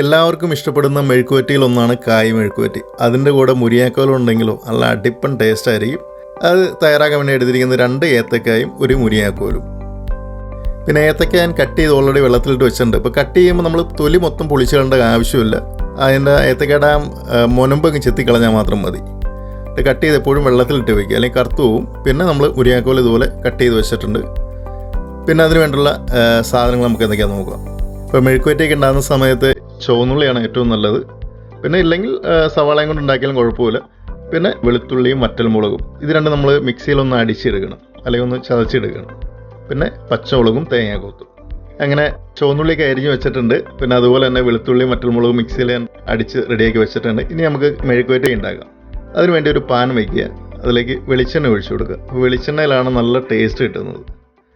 എല്ലാവർക്കും ഇഷ്ടപ്പെടുന്ന മെഴുക്കുവറ്റിയിൽ ഒന്നാണ് കായ് മെഴുക്കുവറ്റി അതിന്റെ കൂടെ മുരിയാക്കോലും ഉണ്ടെങ്കിലോ നല്ല അടിപ്പൻ ടേസ്റ്റ് ആയിരിക്കും. അത് തയ്യാറാക്കാൻ വേണ്ടി എടുത്തിരിക്കുന്ന രണ്ട് ഏത്തക്കായും ഒരു മുരിയാക്കോലും പിന്നെ ഏത്തക്ക ഞാൻ കട്ട് ചെയ്ത് ഓൾറെഡി വെള്ളത്തിലിട്ട് വെച്ചിട്ടുണ്ട്. ഇപ്പോൾ കട്ട് ചെയ്യുമ്പോൾ നമ്മൾ തൊലി മൊത്തം പൊളിച്ചിടേണ്ട ആവശ്യമില്ല. അതിന്റെ ഏത്തക്കയുടെ ആ മുനമ്പങ്ങ് ചെത്തിക്കളഞ്ഞാൽ മാത്രം മതി. കട്ട് ചെയ്ത് എപ്പോഴും വെള്ളത്തിലിട്ട് വയ്ക്കുക അല്ലെങ്കിൽ കറുത്തു പോവും. പിന്നെ നമ്മൾ മുരിയാക്കോൽ ഇതുപോലെ കട്ട് ചെയ്ത് വെച്ചിട്ടുണ്ട്. പിന്നെ അതിന് വേണ്ടിയുള്ള സാധനങ്ങൾ നമുക്ക് എന്തൊക്കെയാണെന്ന് നോക്കാം. ഇപ്പോൾ മെഴുക്കുവറ്റയൊക്കെ ഉണ്ടാകുന്ന സമയത്ത് ചുവന്നുള്ളിയാണ് ഏറ്റവും നല്ലത്. പിന്നെ ഇല്ലെങ്കിൽ സവാളയും കൊണ്ട് ഉണ്ടാക്കിയാലും കുഴപ്പമില്ല. പിന്നെ വെളുത്തുള്ളിയും വറ്റൽമുളകും ഇത് രണ്ട് നമ്മൾ മിക്സിയിലൊന്ന് അടിച്ചെടുക്കണം അല്ലെങ്കിൽ ഒന്ന് ചതച്ചെടുക്കണം പിന്നെ പച്ചമുളകും തേങ്ങ കൊത്തും അങ്ങനെ ചുവന്നുള്ളിയൊക്കെ അരിഞ്ഞ് വെച്ചിട്ടുണ്ട്. പിന്നെ അതുപോലെ തന്നെ വെളുത്തുള്ളിയും വറ്റൽമുളകും മിക്സിയിൽ ഞാൻ അടിച്ച് റെഡിയാക്കി വെച്ചിട്ടുണ്ട്. ഇനി നമുക്ക് മെഴുക്കുവറ്റ ഉണ്ടാക്കാം. അതിന് വേണ്ടി ഒരു പാൻ വയ്ക്കുക. അതിലേക്ക് വെളിച്ചെണ്ണ ഒഴിച്ചു കൊടുക്കുക. വെളിച്ചെണ്ണയിലാണ് നല്ല ടേസ്റ്റ് കിട്ടുന്നത്.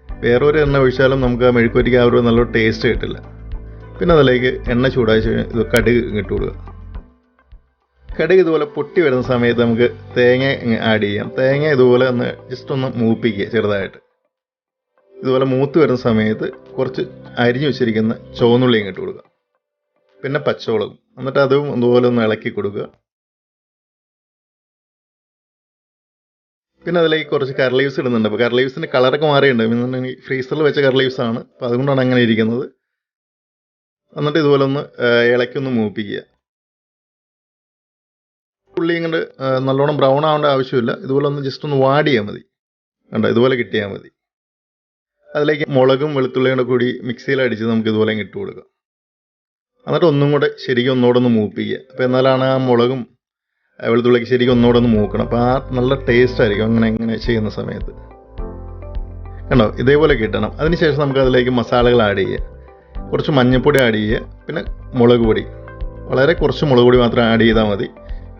വേറൊരു എണ്ണ ഒഴിച്ചാലും നമുക്ക് ആ മെഴുക്കുവറ്റിക്ക് ആ ഒരു നല്ല ടേസ്റ്റ് കിട്ടില്ല. പിന്നെ അതിലേക്ക് എണ്ണ ചൂടായി ഇത് കടുക് ഇട്ട് കൊടുക്കുക. കടുക് ഇതുപോലെ പൊട്ടി വരുന്ന സമയത്ത് നമുക്ക് തേങ്ങ ആഡ് ചെയ്യാം. തേങ്ങ ഇതുപോലെ ഒന്ന് ജസ്റ്റ് ഒന്ന് മൂപ്പിക്കുക ചെറുതായിട്ട്. ഇതുപോലെ മൂത്ത് വരുന്ന സമയത്ത് കുറച്ച് അരിഞ്ഞു വെച്ചിരിക്കുന്ന ചുവന്നുള്ളിയും ഇട്ട് കൊടുക്കുക. പിന്നെ പച്ചമുളകും. എന്നിട്ട് അതും ഇതുപോലെ ഒന്ന് ഇളക്കി കൊടുക്കുക. പിന്നെ അതിലേക്ക് കുറച്ച് കർലീവ്സ് ഇടുന്നുണ്ട്. അപ്പോൾ കർലീവ്സിന്റെ കളറൊക്കെ മാറിയിട്ടുണ്ട്. ഫ്രീസറിൽ വെച്ച കർലീവ്സ് ആണ്. അപ്പോൾ അതുകൊണ്ടാണ് അങ്ങനെ ഇരിക്കുന്നത്. എന്നിട്ട് ഇതുപോലെ ഒന്ന് ഇളക്കൊന്ന് മൂപ്പിക്കുക. ഉള്ളി ഇങ്ങോട്ട് നല്ലോണം ബ്രൗൺ ആവേണ്ട ആവശ്യമില്ല. ഇതുപോലെ ഒന്ന് ജസ്റ്റ് ഒന്ന് വാടിയാൽ മതി. കണ്ടോ? ഇതുപോലെ കിട്ടിയാൽ മതി. അതിലേക്ക് മുളകും വെളുത്തുള്ളിയും കൂടെ മിക്സിയിൽ അടിച്ച് നമുക്ക് ഇതുപോലെ ഇട്ട് കൊടുക്കാം. എന്നിട്ട് ഒന്നും കൂടെ ശരിക്കും ഒന്നുകൂടെ ഒന്ന് മൂപ്പിക്കുക. അപ്പോൾ എന്നാലാണ് ആ മുളകും വെളുത്തുള്ളിക്ക് ശരിക്കും ഒന്നുകൂടെ ഒന്ന് മൂക്കണം. അപ്പോൾ ആ നല്ല ടേസ്റ്റ് ആയിരിക്കും അങ്ങനെ ഇങ്ങനെ ചെയ്യുന്ന സമയത്ത്. കണ്ടോ? ഇതേപോലെ കിട്ടണം. അതിനുശേഷം നമുക്ക് അതിലേക്ക് മസാലകൾ ആഡ് ചെയ്യുക കുറച്ച് മഞ്ഞൾപ്പൊടി ആഡ് ചെയ്യുക പിന്നെ മുളക് പൊടി. വളരെ കുറച്ച് മുളക് പൊടി മാത്രം ആഡ് ചെയ്താൽ മതി.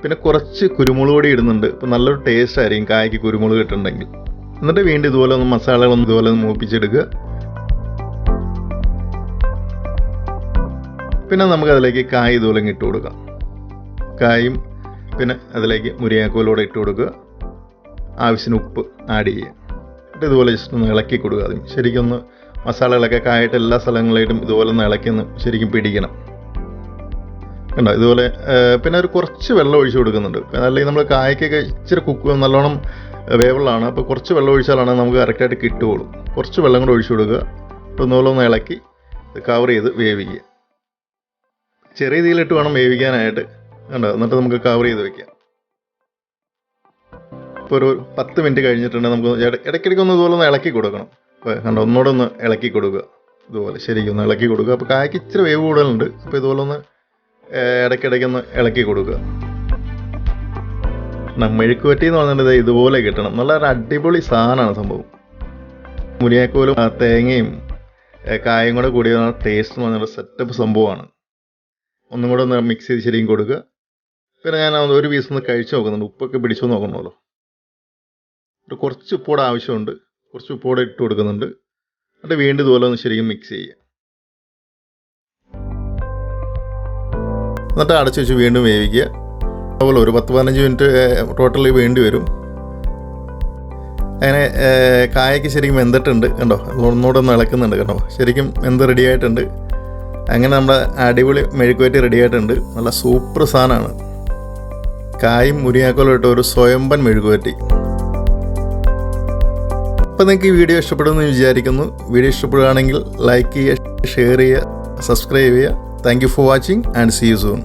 പിന്നെ കുറച്ച് കുരുമുളക് പൊടി ഇടുന്നുണ്ട്. അപ്പോൾ നല്ലൊരു ടേസ്റ്റ് ആയിരിക്കും കായ്ക്ക് കുരുമുളക് ഇട്ടുണ്ടെങ്കിൽ എന്നിട്ട് വീണ്ടും ഇതുപോലെ ഒന്ന് മസാലകളൊന്നും ഇതുപോലെ ഒന്ന് മൂപ്പിച്ചെടുക്കുക. പിന്നെ നമുക്ക് അതിലേക്ക് കായ ഇതുപോലെ ഇട്ട് കൊടുക്കാം. കായും പിന്നെ അതിലേക്ക് മുരിയാക്കോലൂടെ ഇട്ട് കൊടുക്കുക. ആവശ്യത്തിന് ഉപ്പ് ആഡ് ചെയ്യുക എന്നിട്ട് ഇതുപോലെ ജസ്റ്റ് ഒന്ന് ഇളക്കി കൊടുക്കുക. അതും ശരിക്കും ഒന്ന് മസാലകളൊക്കെ കായിട്ട് എല്ലാ സ്ഥലങ്ങളിലായിട്ടും ഇതുപോലെ ഒന്ന് ഇളക്കിന്ന് ശരിക്കും പിടിക്കണം. കണ്ടോ? ഇതുപോലെ പിന്നെ ഒരു കുറച്ച് വെള്ളം ഒഴിച്ചു കൊടുക്കുന്നുണ്ട്. അല്ലെങ്കിൽ നമ്മൾ കായ്ക്കൊക്കെ ഇച്ചിരി കുക്ക് നല്ലോണം വേവുള്ളതാണ്. അപ്പോൾ കുറച്ച് വെള്ളം ഒഴിച്ചാലാണ് നമുക്ക് കറക്റ്റായിട്ട് കിട്ടുകയുള്ളൂ. കുറച്ച് വെള്ളം കൂടെ ഒഴിച്ചു കൊടുക്കുക. ഒന്നുപോലെ ഒന്ന് ഇളക്കി കവർ ചെയ്ത് വേവിക്കുക. ചെറിയ തീയിലിട്ട് വേണം വേവിക്കാനായിട്ട്. കണ്ടോ? എന്നിട്ട് നമുക്ക് കവർ ചെയ്ത് വെക്കാം. ഇപ്പോൾ ഒരു പത്ത് മിനിറ്റ് കഴിഞ്ഞിട്ടുണ്ടെങ്കിൽ നമുക്ക് ഇട- ഇടയ്ക്കിടയ്ക്ക് ഒന്ന് ഇതുപോലെ ഒന്ന് ഇളക്കി കൊടുക്കണം. കണ്ടോ ഒന്നുകൂടെ ഒന്ന് ഇളക്കി കൊടുക്കുക. ഇതുപോലെ ശരിക്കും ഒന്ന് ഇളക്കി കൊടുക്കുക. അപ്പോൾ കായ്ക്ക് ഇച്ചിരി വേവ് കൂടുതലുണ്ട്. അപ്പോൾ ഇതുപോലെ ഒന്ന് ഏഹ്, ഇടയ്ക്കിടയ്ക്ക് ഒന്ന് ഇളക്കി കൊടുക്കുക. മെഴുക്കുവറ്റി എന്ന് പറഞ്ഞിട്ട് ഇതുപോലെ കിട്ടണം. നല്ല ഒരു അടിപൊളി സാധനമാണ് സംഭവം. മുരിയാക്കോലും ആ തേങ്ങയും കായും കൂടെ കൂടിയ ടേസ്റ്റ് എന്ന് പറഞ്ഞൊരു സെറ്റപ്പ് സംഭവമാണ്. ഒന്നും കൂടെ ഒന്ന് മിക്സ് ചെയ്ത് ശരിക്കും കൊടുക്കുക. പിന്നെ ഞാൻ ഒരു പീസ് ഒന്ന് കഴിച്ചു നോക്കുന്നുണ്ട്. ഉപ്പൊക്കെ പിടിച്ചു നോക്കണമല്ലോ ഒരു കുറച്ച് ഉപ്പോടെ ആവശ്യമുണ്ട്. കുറച്ച് ഉപ്പോടെ ഇട്ട് കൊടുക്കുന്നുണ്ട്. എന്നിട്ട് വീണ്ടും ഇതുപോലെ ഒന്ന് ശരിക്കും മിക്സ് ചെയ്യുക. എന്നിട്ട് അടച്ചു വെച്ച് വീണ്ടും വേവിക്കുക. അതുപോലെ ഒരു പത്ത് പതിനഞ്ച് മിനിറ്റ് ടോട്ടലി വേണ്ടി വരും. അങ്ങനെ കായയ്ക്ക് ശരിക്കും വെന്തിട്ടുണ്ട് കണ്ടോ? ഒന്നുകൂടെ ഒന്ന് ഇളക്കുന്നുണ്ട് കേട്ടോ ശരിക്കും വെന്ത് റെഡി ആയിട്ടുണ്ട്. അങ്ങനെ നമ്മുടെ അടിപൊളി മെഴുക്കുവറ്റി റെഡി ആയിട്ടുണ്ട്. നല്ല സൂപ്പർ സാധനമാണ്. കായും മുരിങ്ങാക്കോലും ഇട്ട ഒരു സ്വയംബൻ മെഴുകുവറ്റി അപ്പോൾ നിങ്ങൾക്ക് ഈ വീഡിയോ ഇഷ്ടപ്പെടുമെന്ന് വിചാരിക്കുന്നു. വീഡിയോ ഇഷ്ടപ്പെടുകയാണെങ്കിൽ ലൈക്ക് ചെയ്യുക ഷെയർ ചെയ്യുക സബ്സ്ക്രൈബ് ചെയ്യുക. Thank you for watching and see you soon